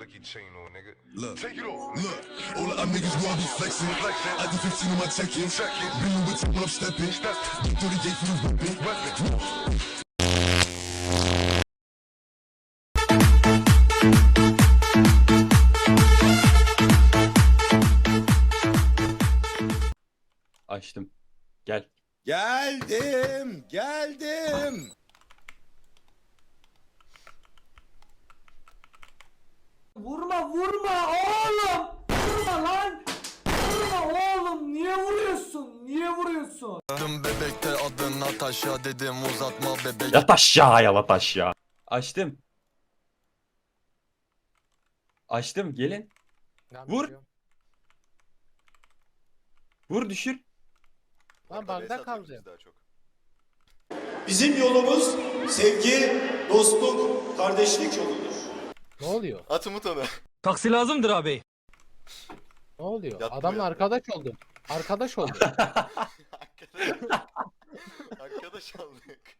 blicky chain on, nigga. Look, Take it off. look, all of them niggas want be flexing. I do 15 on my check-in. Bring with when I'm stepping. Get 38 for the whipping. Açtım. Gel. Geldim, geldim. Vurma vurma oğlum. Vurma lan. Vurma oğlum. Niye vuruyorsun? Niye vuruyorsun? Adım bebekte adın Natasha dedim uzatma bebek Yat aşağı yat aşağı. Açtım. Açtım gelin. Vur. Vur düşür. Lan bagda kaldı. Bizim yolumuz sevgi, dostluk, kardeşlik yoludur. Ne oluyor? At Umut onu Taksi lazımdır abi. Ne oluyor? Yatma Adamla ya. arkadaş oldum. Arkadaş oldum. Arkadaş aldık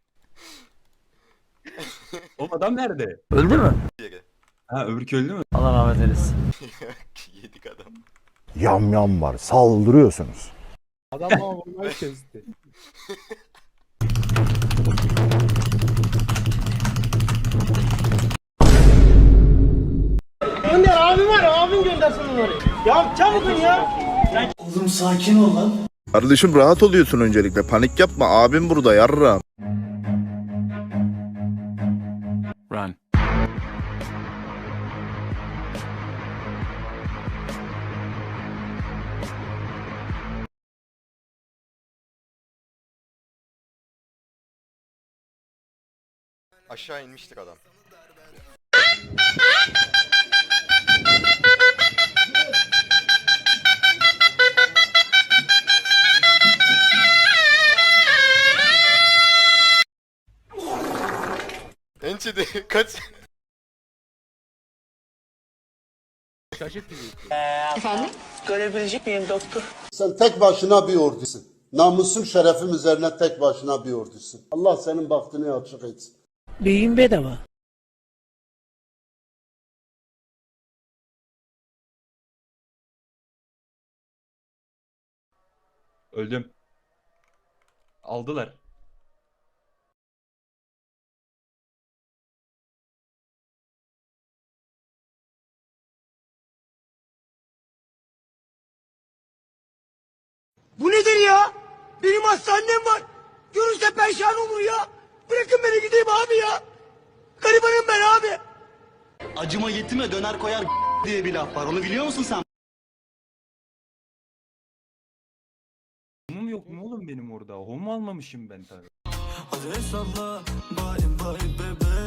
Oğlum adam nerede? Öldü mü? Yere Ha öbürkü öldü mü? Allah rahmet eylesin. Yedik adam Yam yam var. Saldırıyorsunuz. Adam bana vurmayı kesti. Oğlum sakin ol lan. Kardeşim rahat oluyorsun öncelikle. Panik yapma. Abim burada yarram. Run. Aşağı inmiştir adam Ençedi kaç Şaşırt bizi. Sen tek başına bir ordusun. Namusum şerefim üzerine tek başına bir ordusun. Allah senin bahtını açık etsin. Beyin bedava. Öldüm. Aldılar. Bu nedir ya? Benim hastanem var. Görürse perşan olur ya. Bırakın beni gideyim abi ya. Garibanım ben abi. Acıma yetime döner koyar diye bir laf var. Onu biliyor musun sen? Homum yok mu oğlum benim orada? Hom almamışım ben tabii. Hadi salla Bye bye bebe